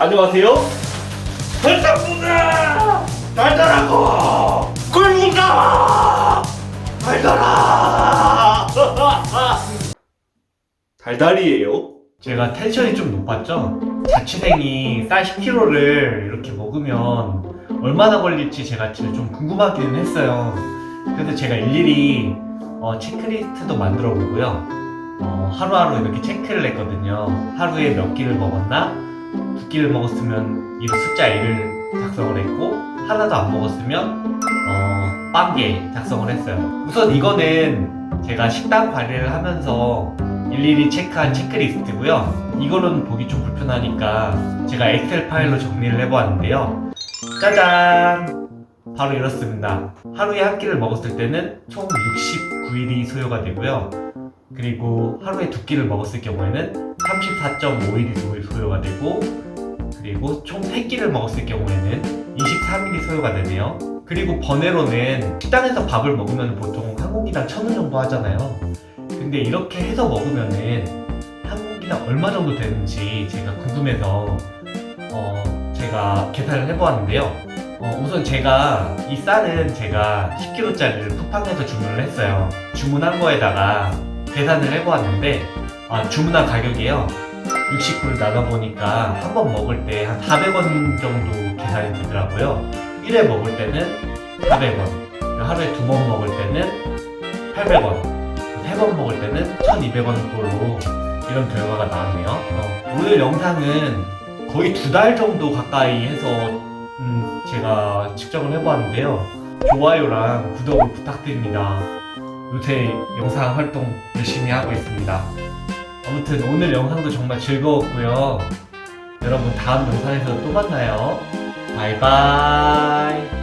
안녕하세요. 달달구나 달달하고 꿀구나 달달아 달달이에요. 제가 텐션이 좀 높았죠? 자취생이 쌀 10kg를 이렇게 먹으면 얼마나 걸릴지 제가 지금 좀 궁금하기는 했어요. 그래서 제가 일일이 어, 체크리스트도 만들어 보고요. 어, 하루하루 이렇게 체크를 했거든요. 하루에 몇 끼를 먹었나? 두 끼를 먹었으면 이 숫자 1을 작성을 했고, 하나도 안 먹었으면, 어, 빵개 작성을 했어요. 우선 이거는 제가 식단 관리를 하면서 일일이 체크한 체크리스트고요. 이거는 보기 좀 불편하니까 제가 엑셀 파일로 정리를 해보았는데요. 짜잔! 바로 이렇습니다. 하루에 한 끼를 먹었을 때는 총 69일이 소요가 되고요. 그리고 하루에 두 끼를 먹었을 경우에는 34.5일이 소요가 되고 그리고 총 3끼를 먹었을 경우에는 23일이 소요가 되네요. 그리고 번외로는 식당에서 밥을 먹으면 보통 한 공기당 1,000원 정도 하잖아요. 근데 이렇게 해서 먹으면은 한 공기당 얼마 정도 되는지 제가 궁금해서 어 제가 계산을 해보았는데요. 어 우선 제가 이 쌀은 제가 10kg짜리를 쿠팡에서 주문을 했어요. 주문한 거에다가 계산을 해보았는데 아, 주문한 가격이요. 69를 나눠보니까 한 번 먹을 때 한 400원 정도 계산이 되더라고요. 1회 먹을 때는 400원, 하루에 두 번 먹을 때는 800원, 세 번 먹을 때는 1200원 꼴로 이런 결과가 나왔네요. 어, 오늘 영상은 거의 두 달 정도 가까이 해서 음, 제가 측정을 해보았는데요. 좋아요랑 구독을 부탁드립니다. 요새 영상 활동 열심히 하고 있습니다. 아무튼 오늘 영상도 정말 즐거웠고요. 여러분 다음 영상에서 또 만나요. 바이바이.